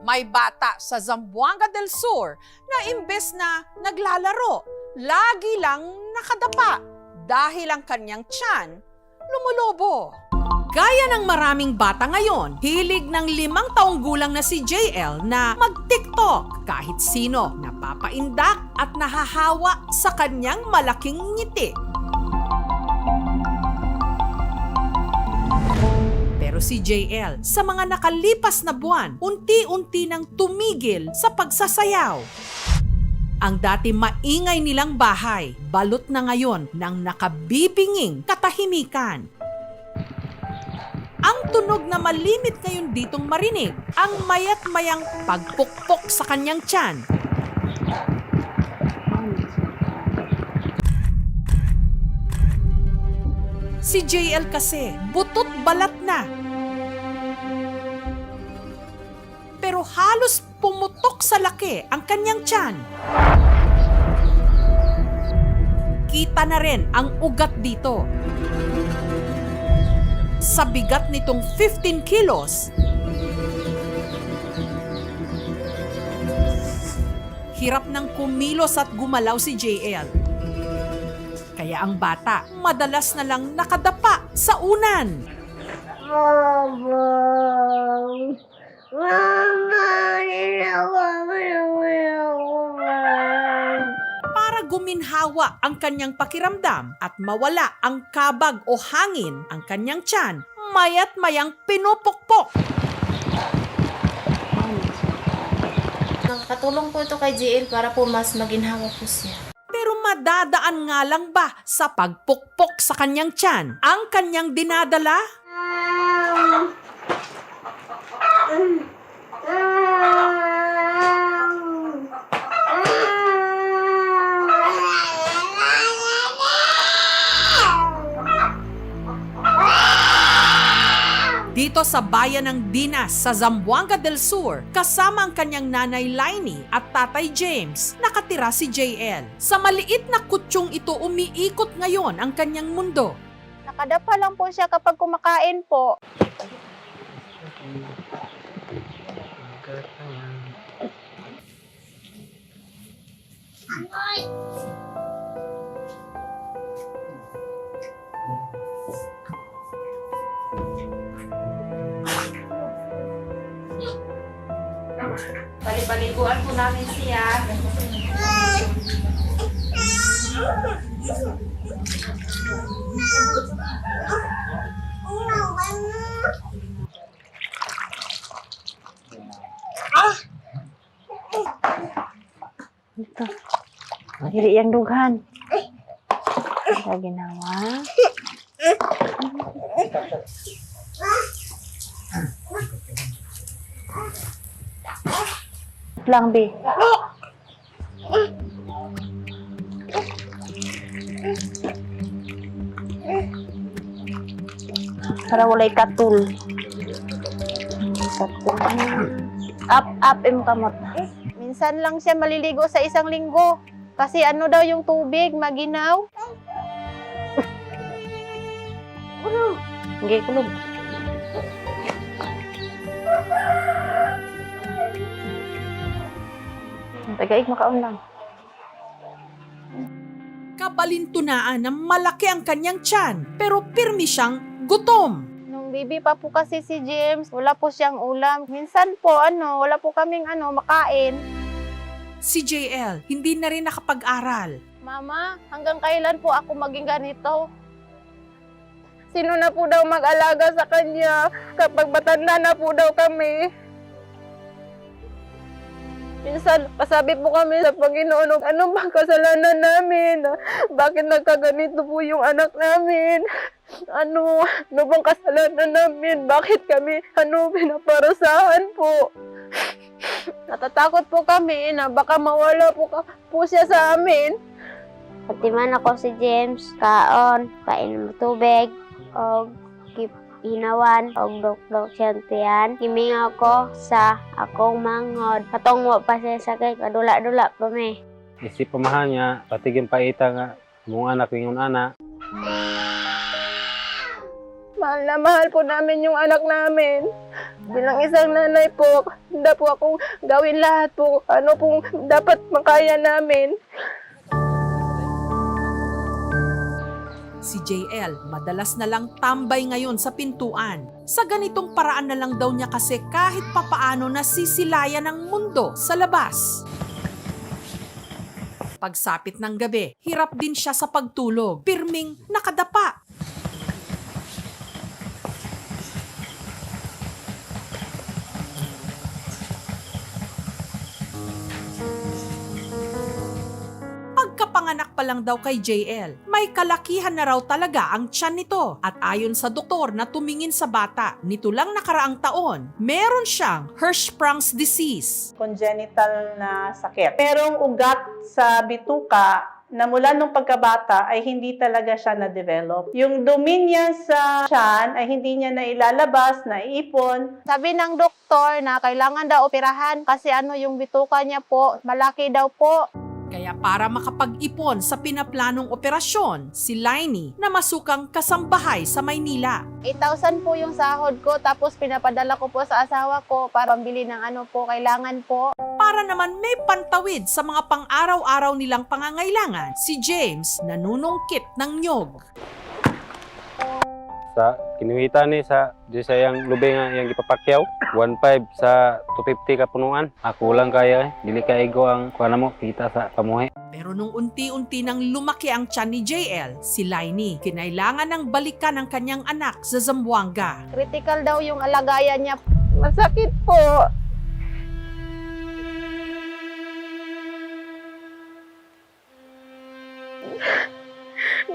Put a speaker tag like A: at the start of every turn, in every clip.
A: May bata sa Zamboanga del Sur na imbes na naglalaro, lagi lang nakadapa dahil ang kanyang tiyan lumulobo. Gaya ng maraming bata ngayon, hilig ng limang taong gulang na si JL na mag-TikTok kahit sino napapaindak at nahahawa sa kanyang malaking ngiti. Pero si JL, sa mga nakalipas na buwan, unti-unti nang tumigil sa pagsasayaw. Ang dati maingay nilang bahay, balot na ngayon ng nakabibinging katahimikan. Ang tunog na malimit ngayon ditong marinig, ang mayat mayang pagpukpok sa kanyang tiyan. Si JL kasi, butot balat na. Halos pumutok sa laki ang kanyang tiyan. Kita na rin ang ugat dito. Sa bigat nitong 15 kilos, hirap ng kumilos at gumalaw si JL. Kaya ang bata madalas na lang nakadapa sa unan.
B: Mama.
A: Para guminhawa ang kanyang pakiramdam at mawala ang kabag o hangin ang kanyang tiyan, mayat mayang pinupukpok.
C: Nakakatulong po ito kay JL para po mas maginhawa po siya.
A: Pero madadaan nga lang ba sa pagpukpok sa kanyang tiyan ang kanyang dinadala? Dito sa bayan ng Dinas sa Zamboanga del Sur, kasama ang kanyang nanay Lainey at tatay James, nakatira si JL. Sa maliit na kutsyung ito umiikot ngayon ang kanyang mundo.
D: Nakadapa lang po siya kapag kumakain po.
C: Bali-baliguan po namin siya.
B: Dili yang dughan. Sa ginawa. lang, be. Para walay katul. Katul. Up, up, im kamot.
D: Minsan lang siya maliligo sa isang linggo. Kasi ano daw yung tubig, maginaw.
B: Hindi kulog. Tagaig makaon lang.
A: Kabalintunaan na malaki ang kanyang tiyan, pero pirmi siyang gutom.
D: Nung baby pa po kasi si James, wala po siyang ulam. Minsan po, ano, wala po kaming ano, makain.
A: Si JL hindi na rin nakapag-aral.
D: Mama, hanggang kailan po ako maging ganito? Sino na po daw mag-alaga sa kanya kapag matanda na po daw kami? Minsan, pasabi po kami sa Panginoon, ano bang kasalanan namin? Bakit nagkaganito po yung anak namin? Ano, ano bang kasalanan namin? Bakit kami, ano, pinaparusahan po? Natatakot po kami na baka mawala po, ka, po siya sa amin.
B: Pati man ako si James, kaon, kain mo tubig, o kip hinawan, o dok-dok siyang tiyan. Himing ako sa akong mangod. Patungwa pa siya sakit, padula-dula pa me.
E: Isip pamahal niya, patigin paita nga, mong anak yung ana.
D: Mahal na mahal po namin yung anak namin. Bilang isang nanay po, hindi po akong gawin lahat po. Ano pong dapat makaya namin.
A: Si JL madalas na lang tambay ngayon sa pintuan. Sa ganitong paraan na lang daw niya kasi kahit papaano nasisilayan ng mundo sa labas. Pagsapit ng gabi, hirap din siya sa pagtulog. Pirming nakadapa. Pagkapanganak pa lang daw kay JL, may kalakihan na raw talaga ang tiyan nito. At ayon sa doktor na tumingin sa bata, nito lang nakaraang taon, meron siyang Hirschsprung's disease.
E: congenital na sakit. Merong ugat sa bituka na mula nung pagkabata ay hindi talaga siya na-develop. Yung dumi niya sa tiyan ay hindi niya na ilalabas, naiipon.
C: Sabi ng doktor na kailangan daw operahan kasi ano yung bituka niya po, malaki daw po.
A: Kaya para makapag-ipon sa pinaplanong operasyon, si Lainey na masukang kasambahay sa Maynila.
C: 8,000 po yung sahod ko tapos pinapadala ko po sa asawa ko para pambili ng ano po, kailangan po.
A: Para naman may pantawid sa mga pang-araw-araw nilang pangangailangan, si James nanunungkit ng nyog.
F: Sa kinuhita ni sa di sa yang lubeng nga yang gipapakyaw 1.5 sa 250 ka punuan ako lang kaya eh dili kaigo ang kuha mo kita sa pamuhi
A: Pero nung unti-unti nang lumaki ang tiyan ni JL, si Lainey, kinailangan ng balikan ang kanyang anak sa Zamboanga.
C: Critical daw yung alagayan niya.
D: Masakit po.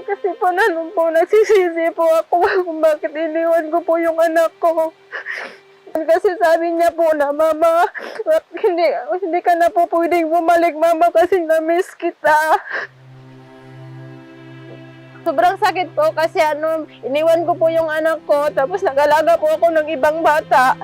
D: Kasi po nanon po, nagsisisi po ako kung bakit iniwan ko po yung anak ko. Kasi sabi niya po na, Mama, hindi, hindi ka na po pwedeng bumalik, Mama, kasi na-miss kita. Sobrang sakit po kasi ano, iniwan ko po yung anak ko, tapos nag-alaga po ako ng ibang bata.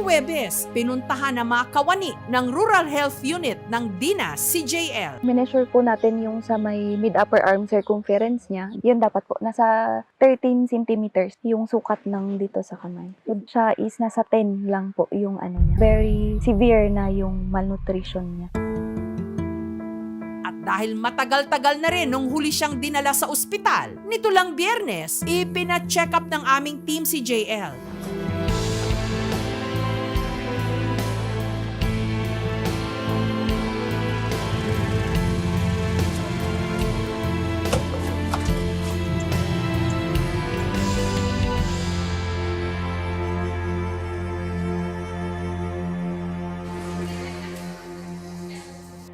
A: Nitong Webes, pinuntahan na mga kawani ng Rural Health Unit ng DINA si JL.
G: Mineasure po natin yung sa may mid-upper arm circumference niya. Yun dapat po, nasa 13 centimeters yung sukat ng dito sa kamay. Yun Siya is nasa 10 lang po yung ano niya. Very severe na yung malnutrition niya.
A: At dahil matagal-tagal na rin nung huli siyang dinala sa ospital, nito lang biyernes, ipina-check up ng aming team si JL.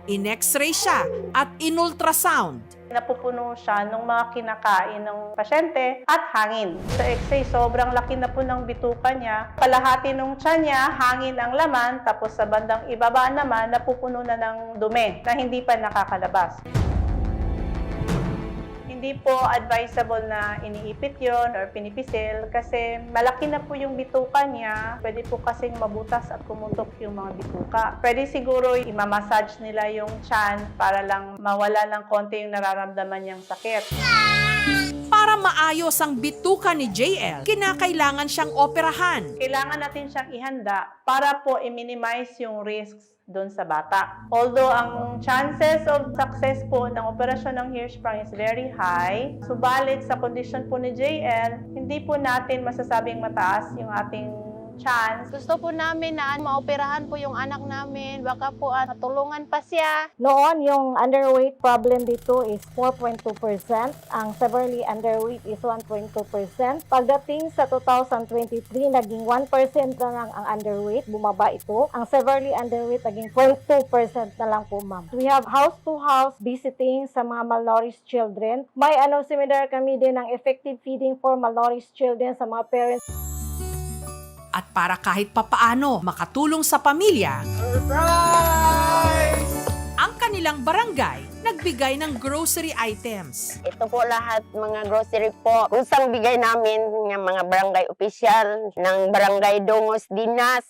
A: In-x-ray siya at in-ultrasound.
E: Napupuno siya ng mga kinakain ng pasyente at hangin. Sa x-ray, sobrang laki na po ng bituka niya. Kalahati ng tiyan niya, hangin ang laman, tapos sa bandang ibaba naman, napupuno na ng dumi na hindi pa nakakalabas. Hindi po advisable na iniipit yon or pinipisil kasi malaki na po yung bituka niya. Pwede po kasing mabutas at kumutok yung mga bituka. Pwede siguro imamassage nila yung chan para lang mawala ng konti yung nararamdaman niyang sakit.
A: Para maayos ang bituka ni JL, kinakailangan siyang operahan.
E: Kailangan natin siyang ihanda para po i-minimize yung risks doon sa bata. Although ang chances of success po ng operasyon ng Hirschsprung is very high, subalit sa kondisyon po ni JL, hindi po natin masasabing mataas yung ating chance
C: Gusto po namin na maoperahan po yung anak namin. Baka po ah, matulungan pa siya.
H: Noon, yung underweight problem dito is 4.2%. Ang severely underweight is 1.2%. Pagdating sa 2023, naging 1% na lang ang underweight. Bumaba ito. Ang severely underweight, naging 0.2% na lang po, ma'am. We have house-to-house visiting sa mga malnourished children. May ano, similar kami din ng effective feeding for malnourished children sa mga parents
A: At para kahit papaano makatulong sa pamilya, ang kanilang barangay nagbigay ng grocery items.
I: Ito po lahat mga grocery po. Kusang bigay namin ng mga barangay official ng barangay Dongos Dinas.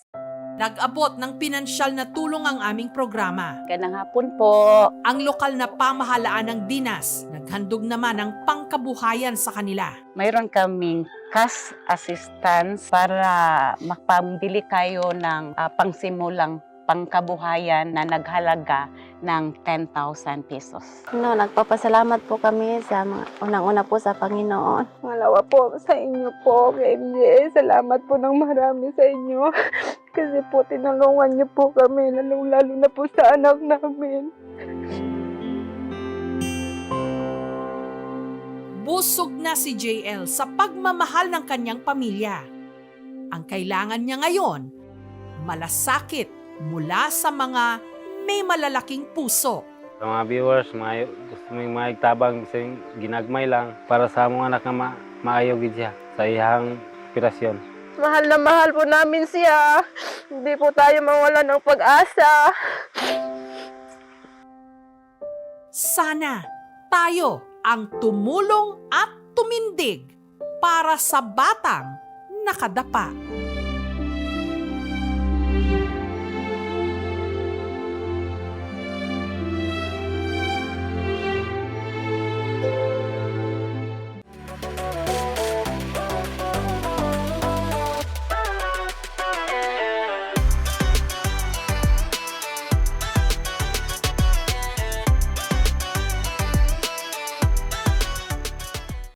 A: Nag-abot ng pinansyal na tulong ang aming programa.
J: Ganang hapon po.
A: Ang lokal na pamahalaan ng dinas, naghandog naman ng pangkabuhayan sa kanila.
J: Mayroon kaming cash assistance para makpambili kayo ng ah, pangsimulang pangkabuhayan na naghalaga ng 10,000 pesos.
C: No, nagpapasalamat po kami sa mga unang-una po sa Panginoon.
D: Malawa po sa inyo po, KMJ. Salamat po ng marami sa inyo. Kasi po tinulungan niyo po kami, lalong-lalo na po sa anak namin.
A: Busog na si JL sa pagmamahal ng kanyang pamilya. Ang kailangan niya ngayon, malasakit mula sa mga may malalaking puso.
F: Sa mga viewers, mga gusto may mga tabang sa ginagmay lang para sa mga anak na ma maayo gid siya sa iyang operasyon.
D: Mahal na mahal po namin siya. Hindi po tayo mawala ng pag-asa.
A: Sana tayo ang tumulong at tumindig para sa batang nakadapa.